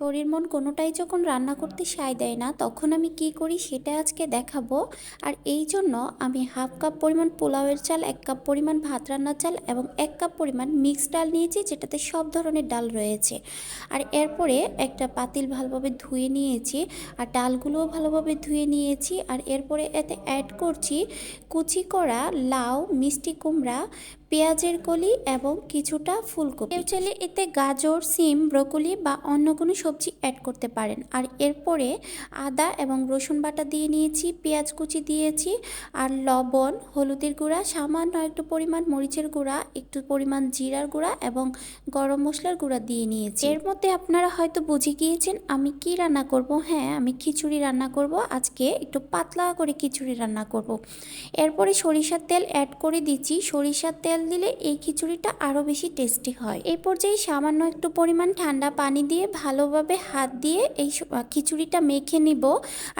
শরীর মন কোনোটাই যখন রান্না করতে সায় দেয় না, তখন আমি কি করি সেটা আজকে দেখাবো। আর এই জন্য আমি হাফ কাপ পরিমাণ পোলাওয়ের চাল, এক কাপ পরিমাণ ভাত রান্নার চাল এবং এক কাপ পরিমাণ মিক্সড ডাল নিয়েছি, যেটাতে সব ধরনের ডাল রয়েছে। আর এরপরে একটা পাতিল ভালোভাবে ধুয়ে নিয়েছি আর ডালগুলোও ভালোভাবে ধুয়ে নিয়েছি। আর এরপরে এতে অ্যাড করছি কুচি করা লাউ, মিষ্টি কুমড়া, পেঁয়াজের কলি এবং কিছুটা ফুলকপি। চাইলে এতে গাজর, সিম, ব্রকলি বা অন্য কোনো সবজি অ্যাড করতে পারেন। আর এরপরে আদা এবং রসুন বাটা দিয়ে নিয়েছি, পেঁয়াজ কুচি দিয়েছি, আর লবণ, হলুদের গুঁড়া, সামান্য একটু পরিমাণ মরিচের গুঁড়া, একটু পরিমাণ জিরার গুঁড়া এবং গরম মশলার গুঁড়া দিয়ে নিয়েছি। এর মধ্যে আপনারা হয়তো বুঝে গিয়েছেন আমি কি রান্না করব। হ্যাঁ আমি খিচুড়ি রান্না করব। আজকে একটু পাতলা করে খিচুড়ি রান্না করব। এরপরে সরিষার তেল অ্যাড করে দিচ্ছি। সরিষার তেল দিলে এই খিচুড়িটা আরও বেশি টেস্টি হয়। এই পর্যায়ে সামান্য একটু পরিমাণ ঠান্ডা পানি দিয়ে ভালোভাবে হাত দিয়ে এই খিচুড়িটা মেখে নিব।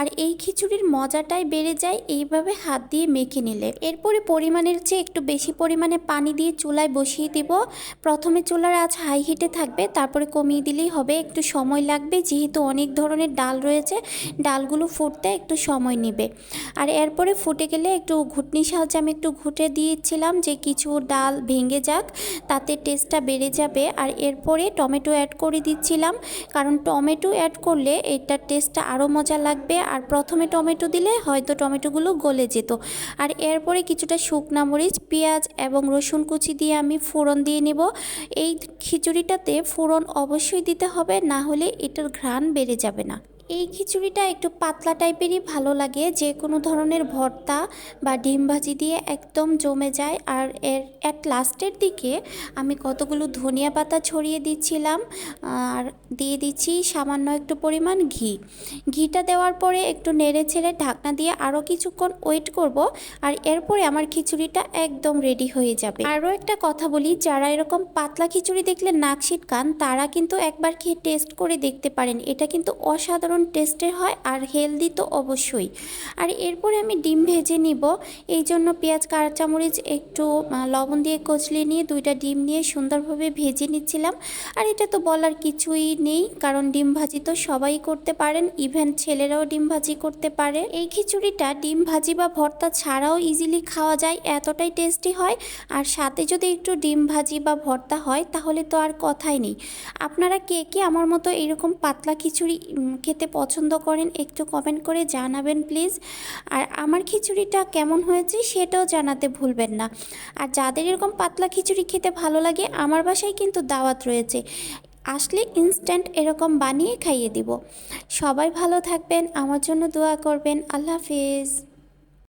আর এই খিচুড়ির মজাটাই বেড়ে যায় এইভাবে হাত দিয়ে মেখে নিলে। এরপরে পরিমাণের চেয়ে একটু বেশি পরিমাণে পানি দিয়ে চুলায় বসিয়ে দিব। প্রথমে চুলার আজ হাই হিটে থাকবে, তারপরে কমিয়ে দিলেই হবে। একটু সময় লাগবে, যেহেতু অনেক ধরনের ডাল রয়েছে, ডালগুলো ফুটতে একটু সময় নেবে। আর এরপরে ফুটে গেলে একটু ঘুটনির সাহায্যে আমি একটু ঘুটে দিয়েছিলাম যে কিছু ডাল ভেঙে যাক, তাতে টেস্টটা বেড়ে যাবে। আর এরপরে টমেটো অ্যাড করে দিচ্ছিলাম, কারণ টমেটো অ্যাড করলে এটার টেস্টটা আরও মজা লাগবে। আর প্রথমে টমেটো দিলে হয়তো টমেটোগুলো গলে যেত। আর এরপরে কিছুটা শুকনা মরিচ, পেঁয়াজ এবং রসুন কুচি দিয়ে আমি ফোড়ন দিয়ে নেব। এই খিচুড়িটাতে ফোড়ন অবশ্যই দিতে হবে, না হলে এটার ঘ্রাণ বেড়ে যাবে না। এই খিচুড়িটা একটু পাতলা টাইপেরই ভালো লাগে, যে কোনো ধরনের ভর্তা বা ডিম ভাজি দিয়ে একদম জমে যায়। আর এর অ্যাট লাস্টের দিকে আমি কতগুলো ধনিয়া পাতা ছড়িয়ে দিচ্ছিলাম, আর দিয়ে দিচ্ছি সামান্য একটু পরিমাণ ঘি। ঘিটা দেওয়ার পরে একটু নেড়ে ছেড়ে ঢাকনা দিয়ে আরও কিছুক্ষণ ওয়েট করব, আর এরপরে আমার খিচুড়িটা একদম রেডি হয়ে যাবে। আরও একটা কথা বলি, যারা এরকম পাতলা খিচুড়ি দেখলে নাক ছিটকান, তারা কিন্তু একবার খেয়ে টেস্ট করে দেখতে পারেন। এটা কিন্তু অসাধারণ টেস্টের হয় আর হেলদি তো অবশ্যই। আর এরপরে আমি ডিম ভেজে নিব। এই জন্য পেঁয়াজ কাঁচামরিচ একটু লবণ দিয়ে কচলিয়ে নিয়ে দুইটা ডিম নিয়ে সুন্দরভাবে ভেজে নিচ্ছিলাম। আর এটা তো বলার কিছুই নেই কারণ ডিম ভাজি তো সবাই করতে পারেন ইভেন ছেলেরাও ডিম ভাজি করতে পারে। এই খিচুড়িটা ডিম ভাজি বা ভর্তা ছাড়াও ইজিলি খাওয়া যায় এতটাই টেস্টি হয়। আর সাথে যদি একটু ডিম ভাজি বা ভর্তা হয় তাহলে তো আর কথাই নেই। আপনারা কে কে আমার মতো এরকম পাতলা খিচুড়ি উম, খেতে পছন্দ করেন, একটু কমেন্ট করে জানাবেন প্লিজ আর আমার খিচুড়িটা কেমন হয়েছে সেটাও জানাতে ভুলবেন না। আর যাদের এরকম পাতলা খিচুড়ি খেতে ভালো লাগে, আমার বাসায় কিন্তু দাওয়াত রয়েছে। আসলে ইনস্ট্যান্ট এরকম বানিয়ে খাইয়ে দিব। সবাই ভালো থাকবেন, আমার জন্য দোয়া করবেন। আল্লাহ হাফিজ।